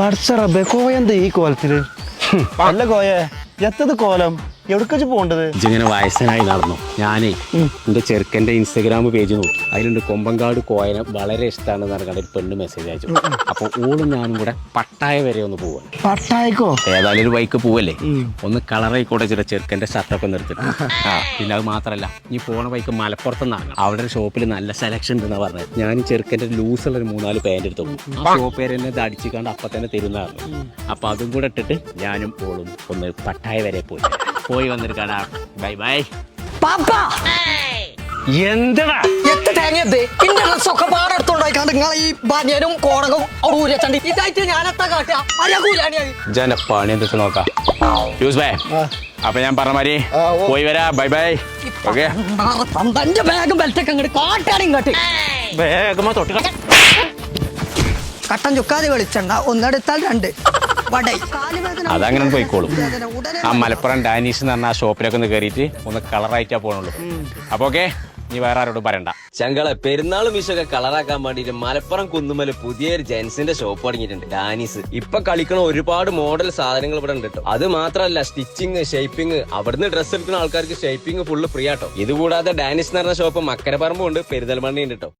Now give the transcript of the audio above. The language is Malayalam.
പഠിച്ചറബേ കോയ എന്താ ഈ കോലത്തിൽ? അല്ല കോയ എത്തത് കോലം? എവിടേക്കാച്ച് പോകേണ്ടത്? ഇങ്ങനെ വയസ്സനായി നടന്നു. ഞാനേ എന്റെ ചെറുക്കന്റെ ഇൻസ്റ്റഗ്രാം പേജ് നോക്കി. അതിലുണ്ട് കൊമ്പങ്കാട് കോയനെ വളരെ ഇഷ്ടമാണെന്ന് പറഞ്ഞ ഒരു പെണ്ണ് മെസ്സേജ് അയച്ചു. അപ്പൊ ഓളും ഞാനും കൂടെ പട്ടായ വരെ ഒന്ന് പോവാൻ പട്ടായക്കോ? ഏതായാലും ഒരു ബൈക്ക് പോവല്ലേ? ഒന്ന് കളറായിക്കോട്ടെ ചില ചെറുക്കന്റെ ഷർട്ടൊക്കെ നിർത്തിട്ട് ആ പിന്നെ അത് മാത്രല്ല ഈ പോണ ബൈക്ക് മലപ്പുറത്ത് നിന്നാണ് അവിടെ ഒരു ഷോപ്പിൽ നല്ല സെലക്ഷൻ ഉണ്ടെന്ന് പറഞ്ഞത്. ഞാൻ ഈ ചെറുക്കന്റെ ലൂസുള്ള ഒരു മൂന്നാൽ പാന്റ് എടുത്തു ആ ഷോപ്പേര് എന്നെ ഇത് അടിച്ചിക്കാണ്ട് അപ്പൊ തന്നെ തരുന്നതാണ് അപ്പൊ അതും കൂടെ ഇട്ടിട്ട് ഞാനും ഓളും ഒന്ന് പട്ടായ വരെ പോയി. പോയി വന്നിട്ട് കാണാം ബൈ ബൈ. പാപ്പ! എന്തടാ എത്ര തേങ്ങയത് ഇന്റെ ഡ്രസ്സൊക്കെ പാടെടുത്തോണ്ടായിക്കാണ്ട് നിങ്ങൾ ഈ ബനിയനും ഊരച്ചണ്ടി. ഇതായിട്ട് ഞാനെത്താ കാട്ടുക അറിയാ കൂലാണിയത് ജന പണി എന്തിട്ട് നോക്കാം. യൂസ് ബൈ അപ്പൊ ഞാൻ പറഞ്ഞ മാതിരി പോയി വരാ. Bye bye. ഓക്കെ? ബാഗും ബെൽറ്റൊക്കെ അങ്ങോട്ട് കാട്ടാണ് ഇങ്ങോട്ട് വേഗമാ തൊട്ട് കട്ടൻ ചുക്കാതെ വെളിച്ചെണ്ണ ഒന്നെടുത്താൽ രണ്ട്. വടൈ. അതങ്ങനെ പോയിക്കോളും. ആ മലപ്പുറം ഡാനീഷ് എന്ന് പറഞ്ഞ ആ ഷോപ്പിലൊക്കെ ഒന്ന് കയറിയിട്ട് ഒന്ന് കളറായിട്ടാ പോണുള്ളൂ. അപ്പൊ ഓക്കെ നീ വേറെ ആരോടും പറയണ്ട. ചങ്കളെ പെരുന്നാളും വിഷൊക്കെ കളറാക്കാൻ വേണ്ടിട്ട് മലപ്പുറം കുന്നുമല പുതിയൊരു ജെൻസിന്റെ ഷോപ്പ് തുടങ്ങിയിട്ടുണ്ട് ഡാനീസ്. ഇപ്പൊ കളിക്കണ ഒരുപാട് മോഡൽ സാധനങ്ങൾ ഇവിടെ ഉണ്ട് കേട്ടോ അത് മാത്രമല്ല സ്റ്റിച്ചിങ് ഷേപ്പിംഗ് അവിടുന്ന് ഡ്രസ്സ് എടുക്കുന്ന ആൾക്കാർക്ക് ഷേപ്പിംഗ് ഫുള്ള് ഫ്രീ ആട്ടോ ഇതുകൂടാതെ ഡാനീസ് എന്ന് പറഞ്ഞ ഷോപ്പ് മക്കരപ്പറമ്പുണ്ട് ഉണ്ട് പെരിന്തൽമണ്ണ ഉണ്ട് കേട്ടോ